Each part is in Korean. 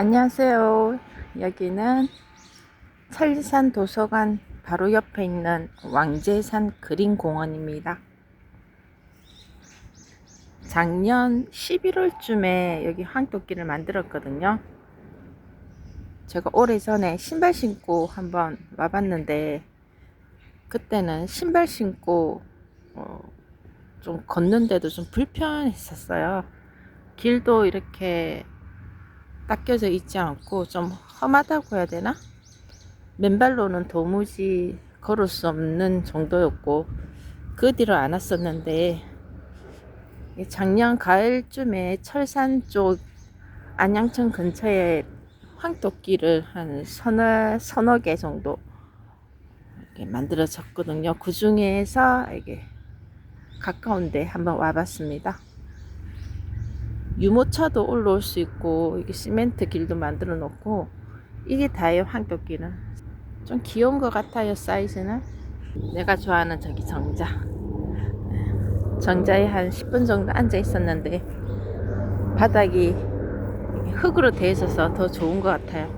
안녕하세요. 여기는 천리산 도서관 바로 옆에 있는 왕제산 그린 공원입니다. 작년 11월쯤에 여기 황토끼를 만들었거든요. 제가 오래전에 신발 신고 한번 와봤는데 그때는 신발 신고 어, 좀 걷는데도 좀 불편했었어요. 길도 이렇게 닦여져 있지 않고 좀 험하다고 해야 되나? 맨발로는 도무지 걸을 수 없는 정도였고 그 뒤로 안 왔었는데 작년 가을쯤에 철산 쪽 안양천 근처에 황토끼를 한 서너, 서너 개 정도 만들어졌거든요. 그 중에서 이게 가까운데 한번 와봤습니다. 유모차도 올라올 수 있고 이게 시멘트 길도 만들어 놓고 이게 다예요 황토끼는 좀 귀여운 것 같아요 사이즈는. 내가 좋아하는 저기 정자. 정자에 한 10분 정도 앉아 있었는데 바닥이 흙으로 되어 있어서 더 좋은 것 같아요.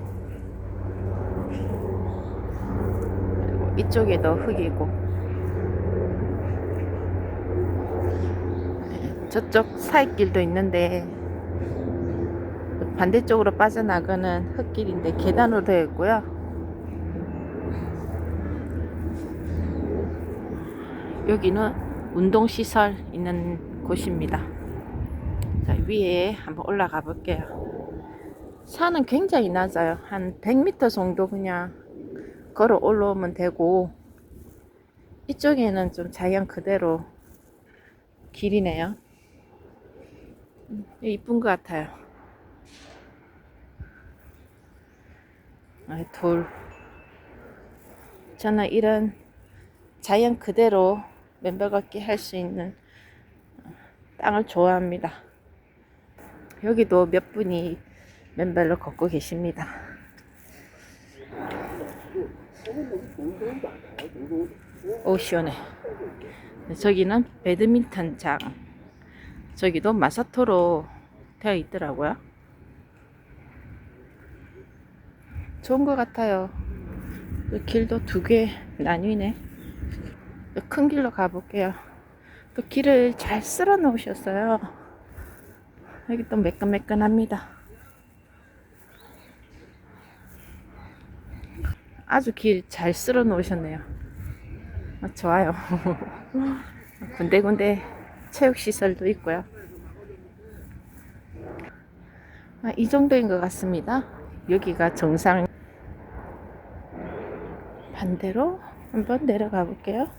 이쪽에도 흙이고. 저쪽 사이길도 있는데 반대쪽으로 빠져나가는 흙길인데 계단으로 되어 있고요. 여기는 운동시설 있는 곳입니다. 자, 위에 한번 올라가 볼게요. 산은 굉장히 낮아요. 한 100m 정도 그냥 걸어 올라오면 되고 이쪽에는 좀 자연 그대로 길이네요. 음, 이쁜 것 같아요. 아, 돌. 저는 이런 자연 그대로 맨발 걷기 할 수 있는 땅을 좋아합니다. 여기도 몇 분이 맨발로 걷고 계십니다. 오, 시원해. 저기는 배드민턴장. 저기도 마사토로 되어 있더라고요. 좋은 것 같아요. 그 길도 두 개 나뉘네. 큰 길로 가볼게요. 또 길을 잘 쓸어 놓으셨어요. 여기 또 매끈매끈합니다. 아주 길 잘 쓸어 놓으셨네요. 아, 좋아요. 군데군데 체육시설도 있고요. 아, 이 정도인 것 같습니다. 여기가 정상 반대로 한번 내려가 볼게요.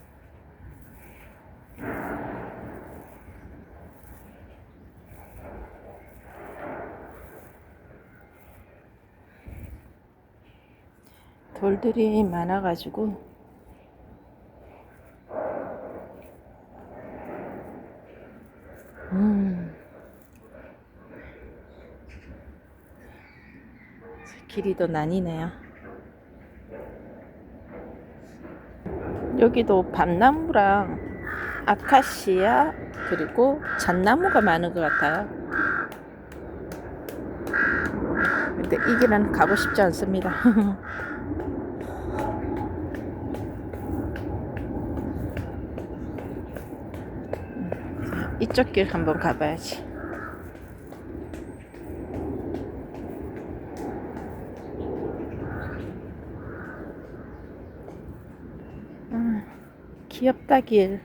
돌들이 많아가지고 음. 길이도 나뉘네요. 여기도 밤나무랑 아카시아 그리고 잣나무가 많은 것 같아요. 근데 이 길은 가고 싶지 않습니다. 이쪽 길 한번 가봐야지. 귀엽다 길.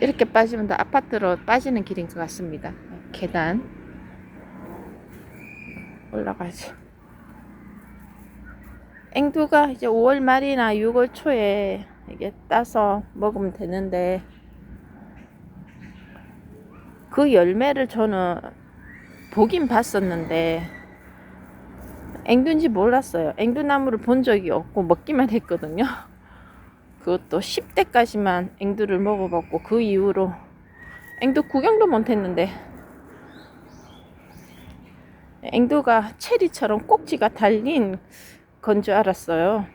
이렇게 빠지면 다 아파트로 빠지는 길인 것 같습니다. 계단 올라가지. 앵두가 이제 5월 말이나 6월 초에 이게 따서 먹으면 되는데 그 열매를 저는 보긴 봤었는데 앵두인지 몰랐어요. 앵두나무를 본 적이 없고 먹기만 했거든요. 그것도 10대까지만 앵두를 먹어봤고 그 이후로 앵두 구경도 못했는데 앵두가 체리처럼 꼭지가 달린 건 줄 알았어요.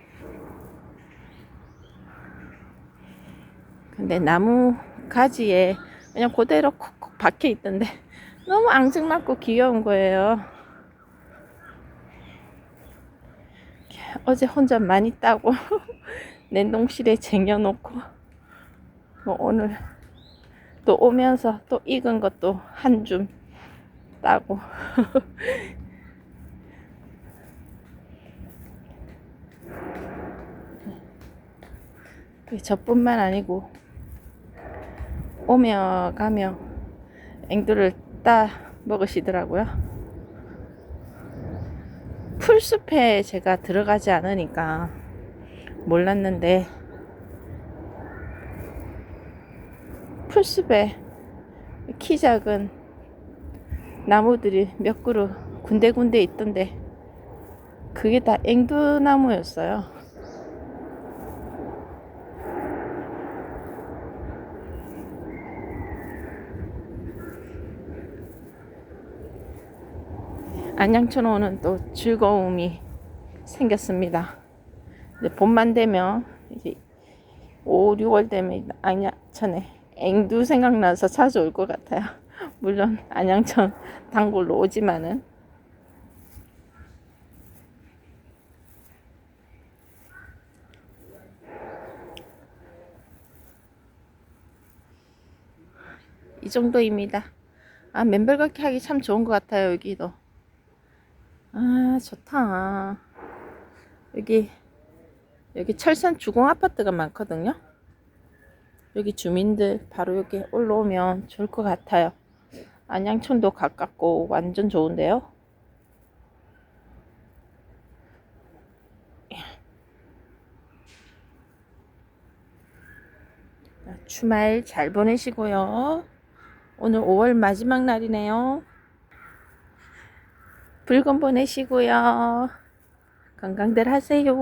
근데 나무 가지에 그냥 그대로 콕콕 박혀 있던데 너무 앙증맞고 귀여운 거예요. 어제 혼자 많이 따고 냉동실에 쟁여놓고 뭐 오늘 또 오면서 또 익은 것도 한 줌 따고 그 저뿐만 아니고 오며 가며 앵두를 따 먹으시더라고요. 풀숲에 제가 들어가지 않으니까 몰랐는데 풀숲에 키 작은 나무들이 몇 그루 군데군데 있던데 그게 다 앵두나무였어요. 안양천 오는 또 즐거움이 생겼습니다. 이제 봄만 되면 이제 5, 6월 되면 안양천에 앵두 생각나서 자주 올 것 같아요. 물론 안양천 단골로 오지만은 이 정도입니다. 아 맨발 걷기 하기 참 좋은 것 같아요 여기도. 아 좋다. 여기 여기 철산 주공 아파트가 많거든요. 여기 주민들 바로 여기 올라오면 좋을 것 같아요. 안양촌도 가깝고 완전 좋은데요. 주말 잘 보내시고요. 오늘 5월 마지막 날이네요. 붉은 보내시고요. 건강들 하세요.